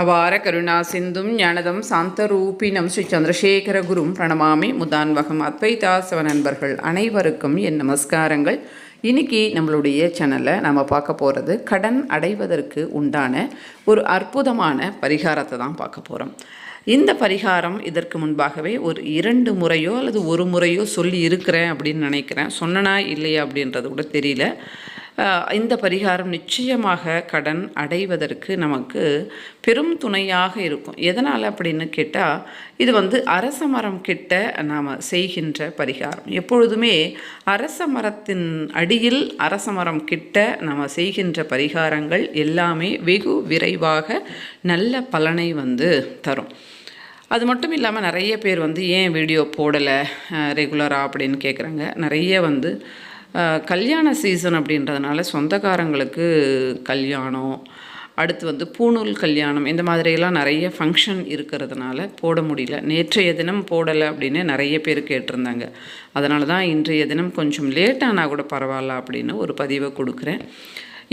அபார கருணா சிந்தும் ஞானதம் சாந்தரூபினம் ஸ்ரீ சந்திரசேகர குரும் பிரணமாமி முதான்வகம் அத்வைதாசவ நண்பர்கள் அனைவருக்கும் என் நமஸ்காரங்கள். இன்னைக்கு நம்மளுடைய சேனலில் நம்ம பார்க்க போகிறது கடன் அடைவதற்கு உண்டான ஒரு அற்புதமான பரிகாரத்தை தான் பார்க்க போகிறோம் இந்த பரிகாரம் இதற்கு முன்பாகவே ஒரு இரண்டு முறையோ அல்லது ஒரு முறையோ சொல்லி இருக்கிறேன் அப்படின்னு நினைக்கிறேன். சொன்னனா இல்லையா அப்படின்றது கூட தெரியல. இந்த பரிகாரம் நிச்சயமாக கடன் அடைவதற்கு நமக்கு பெரும் துணையாக இருக்கும். எதனால் அப்படின்னு கேட்டால் இது வந்து அரச மரம் கிட்ட நாம் செய்கின்ற பரிகாரம். எப்பொழுதுமே அரச மரத்தின் அடியில் அரச மரம் கிட்ட நாம் செய்கின்ற பரிகாரங்கள் எல்லாமே வெகு விரைவாக நல்ல பலனை வந்து தரும். அது மட்டும் இல்லாமல் நிறைய பேர் வந்து ஏன் வீடியோ போடலை? ரெகுலராக அப்படின்னு கேட்குறாங்க நிறைய வந்து கல்யாண சீசன் அப்படின்றதுனால சொந்தக்காரங்களுக்கு கல்யாணம் அடுத்து வந்து பூணூல் கல்யாணம் இந்த மாதிரியெல்லாம் நிறைய ஃபங்க்ஷன் இருக்கிறதுனால போட முடியல. நேற்றைய தினம் போடலை அப்படின்னு நிறைய பேர் கேட்டிருந்தாங்க. அதனால தான் இன்றைய தினம் கொஞ்சம் லேட் ஆனால் கூட பரவாயில்ல அப்படின்னு ஒரு பதிவை கொடுக்குறேன்.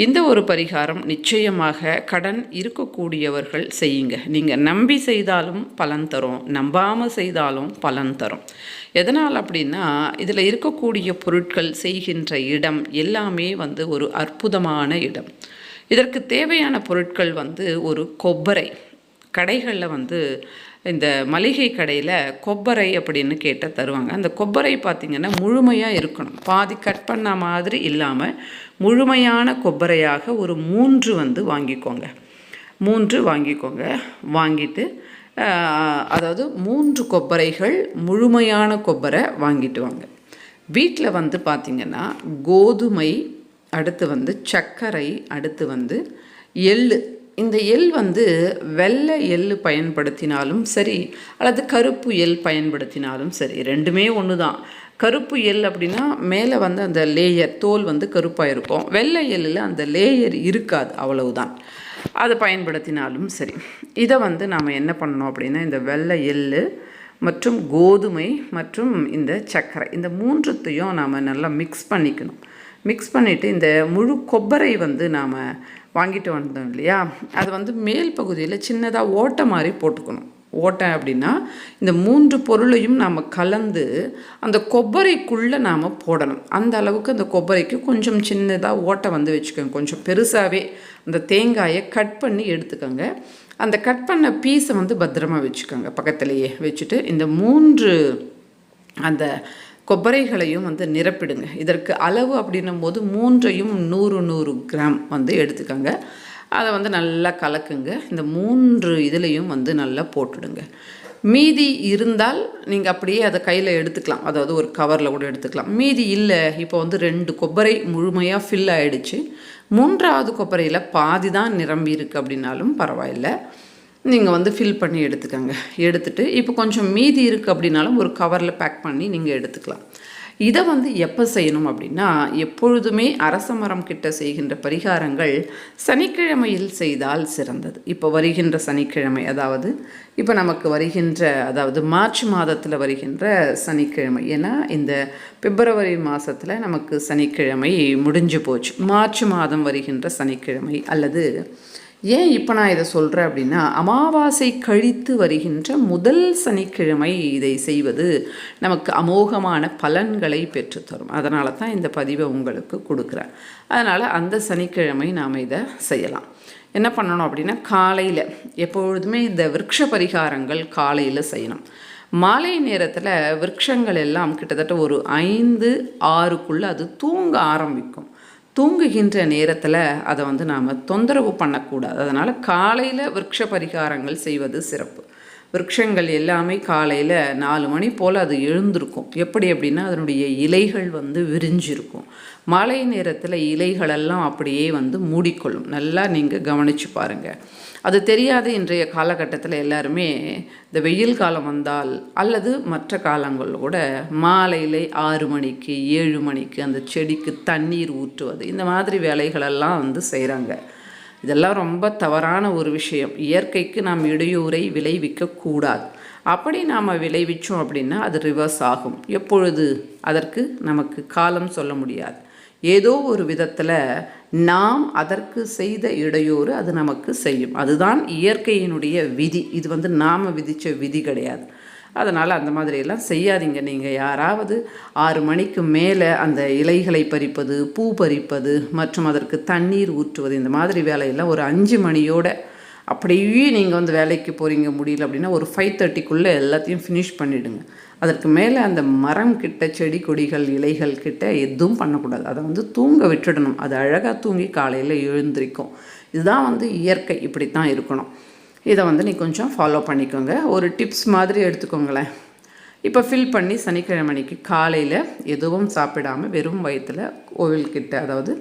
இந்த ஒரு பரிகாரம் நிச்சயமாக கடன் இருக்கக்கூடியவர்கள் செய்யுங்க. நீங்கள் நம்பி செய்தாலும் பலன் தரும் நம்பாமல் செய்தாலும் பலன் தரும். எதனால் அப்படின்னா இதில் இருக்கக்கூடிய பொருட்கள் செய்கின்ற இடம் எல்லாமே வந்து ஒரு அற்புதமான இடம். இதற்கு தேவையான பொருட்கள் வந்து ஒரு கொப்பரை. கடைகளில் வந்து இந்த மளிகை கடையில் கொப்பரை அப்படின்னு கேட்டால் தருவாங்க. அந்த கொப்பரை பார்த்திங்கன்னா முழுமையாக இருக்கணும். பாதி கட் பண்ண மாதிரி இல்லாமல் முழுமையான கொப்பரையாக ஒரு மூன்று வந்து வாங்கிக்கோங்க. மூன்று வாங்கிக்கோங்க. வாங்கிட்டு அதாவது மூன்று கொப்பரைகள் முழுமையான கொப்பரை வாங்கிட்டு வாங்க. வீட்டில் வந்து பார்த்திங்கன்னா கோதுமை அடுத்து வந்து சர்க்கரை அடுத்து வந்து எள்ளு இந்த எள் வந்து வெள்ளை எள் பயன்படுத்தினாலும் சரி அல்லது கருப்பு எள் பயன்படுத்தினாலும் சரி ரெண்டுமே ஒன்று தான் கருப்பு எள் அப்படின்னா மேலே வந்து அந்த லேயர் தோல் வந்து கருப்பாக இருக்கும். வெள்ளை எள்ளில் அந்த லேயர் இருக்காது அவ்வளவுதான். அதை பயன்படுத்தினாலும் சரி. இதை வந்து நாம் என்ன பண்ணணும் அப்படின்னா இந்த வெள்ளை எள் மற்றும் கோதுமை மற்றும் இந்த சர்க்கரை இந்த மூன்றுத்தையும் நாம் நல்லா மிக்ஸ் பண்ணிக்கணும். மிக்ஸ் பண்ணிவிட்டு இந்த முழு கொப்பரை வந்து நாம் வாங்கிட்டு வந்தோம் இல்லையா? அது வந்து மேல் பகுதியில் சின்னதாக ஓட்டை மாதிரி போட்டுக்கணும். ஓட்டை அப்படின்னா இந்த மூன்று பொருளையும் நாம் கலந்து அந்த கொப்பரைக்குள்ளே நாம் போடணும். அந்த அளவுக்கு அந்த கொப்பரைக்கு கொஞ்சம் சின்னதாக ஓட்டை வந்து வச்சுக்கோங்க. கொஞ்சம் பெருசாகவே அந்த தேங்காயை கட் பண்ணி எடுத்துக்கோங்க. அந்த கட் பண்ண பீஸை வந்து பத்திரமா வச்சுக்கோங்க. பக்கத்துலேயே வச்சுட்டு இந்த மூன்று அந்த கொப்பரைகளையும் வந்து நிரப்பிடுங்க. இதற்கு அளவு அப்படின்னும் போது மூன்றையும் நூறு நூறு கிராம் வந்து எடுத்துக்கோங்க. அதை வந்து நல்லா கலக்குங்க. இந்த மூன்று இதுலேயும் வந்து நல்லா போட்டுடுங்க. மீதி இருந்தால் நீங்கள் அப்படியே அதை கையில் எடுத்துக்கலாம். அதாவது ஒரு கவரில் கூட எடுத்துக்கலாம். மீதி இல்லை இப்போ வந்து ரெண்டு கொப்பரை முழுமையாக ஃபில் ஆகிடுச்சு மூன்றாவது கொப்பரையில் பாதி தான் நிரம்பி இருக்கு அப்படின்னாலும் பரவாயில்லை. நீங்கள் வந்து ஃபில் பண்ணி எடுத்துக்கோங்க. எடுத்துகிட்டு இப்போ கொஞ்சம் மீதி இருக்குது அப்படின்னாலும் ஒரு கவரில் பேக் பண்ணி நீங்கள் எடுத்துக்கலாம். இதை வந்து எப்போ செய்யணும் அப்படின்னா எப்பொழுதுமே அரச மரம் கிட்ட செய்கின்ற பரிகாரங்கள் சனிக்கிழமையில் செய்தால் சிறந்தது. இப்போ வருகின்ற சனிக்கிழமை அதாவது இப்போ நமக்கு வருகின்ற அதாவது மார்ச் மாதத்தில் வருகின்ற சனிக்கிழமை. ஏன்னா இந்த பிப்ரவரி மாதத்தில் நமக்கு சனிக்கிழமை முடிஞ்சு போச்சு. மார்ச் மாதம் வருகின்ற சனிக்கிழமை அல்லது ஏன் இப்போ நான் இதை சொல்கிறேன் அப்படின்னா அமாவாசை கழித்து வருகின்ற முதல் சனிக்கிழமை இதை செய்வது நமக்கு அமோகமான பலன்களை பெற்றுத்தரும். அதனால தான் இந்த பதிவை உங்களுக்கு கொடுக்குறேன். அதனால் அந்த சனிக்கிழமை நாம் இதை செய்யலாம். என்ன பண்ணணும் அப்படின்னா காலையில் எப்பொழுதுமே இந்த விரக்ஷ பரிகாரங்கள் காலையில் செய்யணும். மாலை நேரத்தில் விரக்ஷங்கள் எல்லாம் கிட்டத்தட்ட ஒரு ஐந்து ஆறுக்குள்ளே அது தூங்க ஆரம்பிக்கும். தூங்குகின்ற நேரத்தில் அதை வந்து நாம் தொந்தரவு பண்ணக்கூடாது. அதனால் காலையில் விரக்ஷ பரிகாரங்கள் செய்வது சிறப்பு. விரக்ஷங்கள் எல்லாமே காலையில் நாலு மணி போல் அது எழுந்திருக்கும். எப்படி அப்படின்னா அதனுடைய இலைகள் வந்து விரிஞ்சிருக்கும். மழை நேரத்தில் இலைகளெல்லாம் அப்படியே வந்து மூடிக்கொள்ளும். நல்லா நீங்கள் கவனித்து பாருங்கள் அது தெரியாத இன்றைய காலகட்டத்தில் எல்லாருமே இந்த வெயில் காலம் வந்தால் அல்லது மற்ற காலங்களில் கூட மாலையில் ஆறு மணிக்கு ஏழு மணிக்கு அந்த செடிக்கு தண்ணீர் ஊற்றுவது இந்த மாதிரி வேலைகளெல்லாம் வந்து செய்கிறாங்க இதெல்லாம் ரொம்ப தவறான ஒரு விஷயம். இயற்கைக்கு நாம் இடையூறை விளைவிக்க கூடாது. அப்படி நாம் விளைவித்தோம் அப்படின்னா அது ரிவர்ஸ் ஆகும். எப்பொழுது? அதற்கு நமக்கு காலம் சொல்ல முடியாது. ஏதோ ஒரு விதத்தில் நாம் அதற்கு செய்த இடையூறு அது நமக்கு செய்யும். அதுதான் இயற்கையினுடைய விதி. இது வந்து நாம் விதித்த விதி கிடையாது. அதனால் அந்த மாதிரியெல்லாம் செய்யாதீங்க. நீங்கள் யாராவது ஆறு மணிக்கு மேலே அந்த இலைகளை பறிப்பது பூ பறிப்பது மற்றும் அதற்கு தண்ணீர் ஊற்றுவது இந்த மாதிரி வேலையெல்லாம் ஒரு அஞ்சு மணியோட அப்படியே நீங்கள் வந்து வேலைக்கு போகிறீங்க முடியல அப்படின்னா ஒரு ஃபைவ் தேர்ட்டிக்குள்ளே எல்லாத்தையும் ஃபினிஷ் பண்ணிவிடுங்க அதற்கு மேலே அந்த மரம் கிட்ட செடி கொடிகள் இலைகள் கிட்ட எதுவும் பண்ணக்கூடாது. அதை வந்து தூங்க விட்டுடணும். அது அழகாக தூங்கி காலையில் எழுந்திரிக்கும். இதுதான் வந்து இயற்கை. இப்படி தான் இருக்கணும். இதை வந்து நீ கொஞ்சம் ஃபாலோ பண்ணிக்கோங்க. ஒரு டிப்ஸ் மாதிரி எடுத்துக்கோங்களேன். இப்போ ஃபில் பண்ணி சனிக்கிழமைக்கு காலையில் எதுவும் சாப்பிடாமல் வெறும் வயிற்றில் கோவில்கிட்ட அதாவது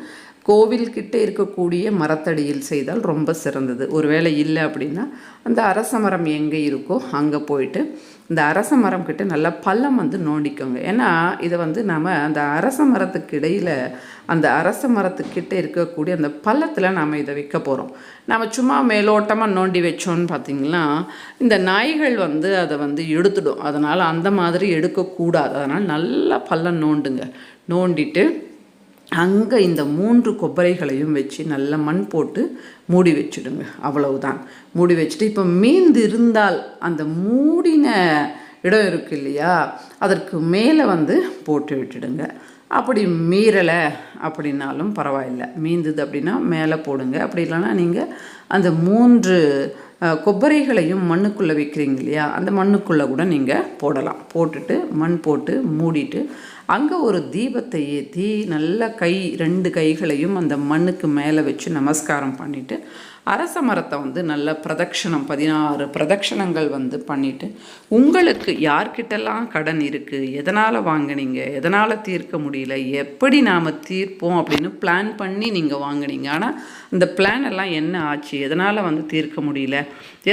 கோவில்கிட்ட இருக்கக்கூடிய மரத்தடியில் செய்தால் ரொம்ப சிறந்தது. ஒருவேளை இல்லை அப்படின்னா அந்த அரச மரம் எங்கே இருக்கோ அங்கே போயிட்டு இந்த அரச மரம் கிட்ட நல்லா பள்ளம் வந்து நோண்டிக்கோங்க. ஏன்னா இதை வந்து நாம் அந்த அரச மரத்துக்கு இடையில் அந்த அரச மரத்துக்கிட்ட இருக்கக்கூடிய அந்த பள்ளத்தில் நாம் இதை வைக்க போகிறோம் நம்ம சும்மா மேலோட்டமாக நோண்டி வச்சோன்னு பார்த்திங்கன்னா இந்த நாய்கள் வந்து அதை வந்து எடுத்துடும். அதனால் அந்த மாதிரி எடுக்கக்கூடாது. அதனால் நல்லா பள்ளம் நோண்டுங்க. நோண்டிட்டு அங்கே இந்த மூன்று கொப்பரைகளையும் வச்சு நல்ல மண் போட்டு மூடி வச்சுடுங்க. அவ்வளவுதான். மூடி வச்சுட்டு இப்போ மீந்து இருந்தால் அந்த மூடின இடம் இருக்கு இல்லையா? அதற்கு மேலே வந்து போட்டு விட்டுடுங்க. அப்படி மீறலை அப்படின்னாலும் பரவாயில்ல. மீந்தது அப்படின்னா மேலே போடுங்க. அப்படி இல்லைன்னா நீங்கள் அந்த மூன்று கொப்பரைகளையும் மண்ணுக்குள்ளே வைக்கிறீங்க இல்லையா? அந்த மண்ணுக்குள்ளே கூட நீங்கள் போடலாம். போட்டுட்டு மண் போட்டு மூடிட்டு அங்கே ஒரு தீபத்தை ஏற்றி நல்ல கை ரெண்டு கைகளையும் அந்த மண்ணுக்கு மேலே வச்சு நமஸ்காரம் பண்ணிவிட்டு அரச மரத்தை வந்து நல்ல பிரதட்சணம் பதினாறு பிரதட்சணங்கள் வந்து பண்ணிவிட்டு உங்களுக்கு யார்கிட்டலாம் கடன் இருக்குது எதனால் வாங்கினீங்க? எதனால் தீர்க்க முடியல? எப்படி நாம் தீர்ப்போம்? அப்படின்னு பிளான் பண்ணி நீங்கள் வாங்கினீங்க. ஆனால் இந்த பிளான் எல்லாம் என்ன ஆச்சு? எதனால் வந்து தீர்க்க முடியல?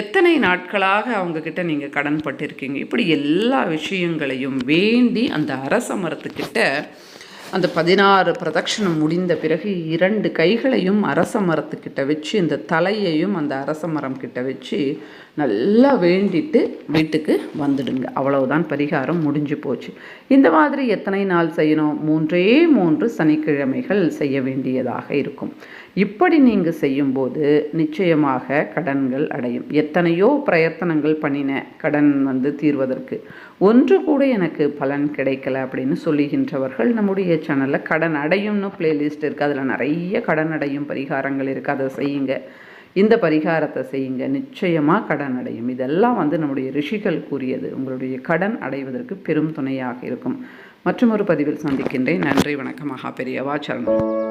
எத்தனை நாட்களாக அவங்கக்கிட்ட நீங்கள் கடன் பட்டிருக்கீங்க இப்படி எல்லா விஷயங்களையும் வேண்டி அந்த அரச மரத்துக்கிட்ட அந்த பதினாறு பிரதட்சணம் முடிந்த பிறகு இரண்டு கைகளையும் அரச மரத்துக்கிட்ட வச்சு இந்த தலையையும் அந்த அரச மரம் கிட்ட வச்சு நல்லா வேண்டிட்டு வீட்டுக்கு வந்துடுங்க. அவ்வளவுதான் பரிகாரம் முடிஞ்சு போச்சு. இந்த மாதிரி எத்தனை நாள் செய்யணும்? மூன்றே மூன்று சனிக்கிழமைகள் செய்ய வேண்டியதாக இருக்கும். இப்படி நீங்கள் செய்யும்போது நிச்சயமாக கடன்கள் அடையும். எத்தனையோ பிரயத்தனங்கள் பண்ணின கடன் வந்து தீர்வதற்கு. ஒன்று கூட எனக்கு பலன் கிடைக்கல அப்படின்னு சொல்லுகின்றவர்கள் நம்முடைய சேனலில் கடன் அடையும்னு பிளேலிஸ்ட் இருக்குது அதில் நிறைய கடன் அடையும் பரிகாரங்கள் இருக்குது அதை செய்யுங்க. இந்த பரிகாரத்தை செய்யுங்க. நிச்சயமாக கடன் அடையும். இதெல்லாம் வந்து நம்முடைய ரிஷிகள் கூறியது. உங்களுடைய கடன் அடைவதற்கு பெரும் துணையாக இருக்கும். மற்றும் ஒரு பதிவில் சந்திக்கின்றேன். நன்றி வணக்கம் மகா பெரியவா. சரணம்.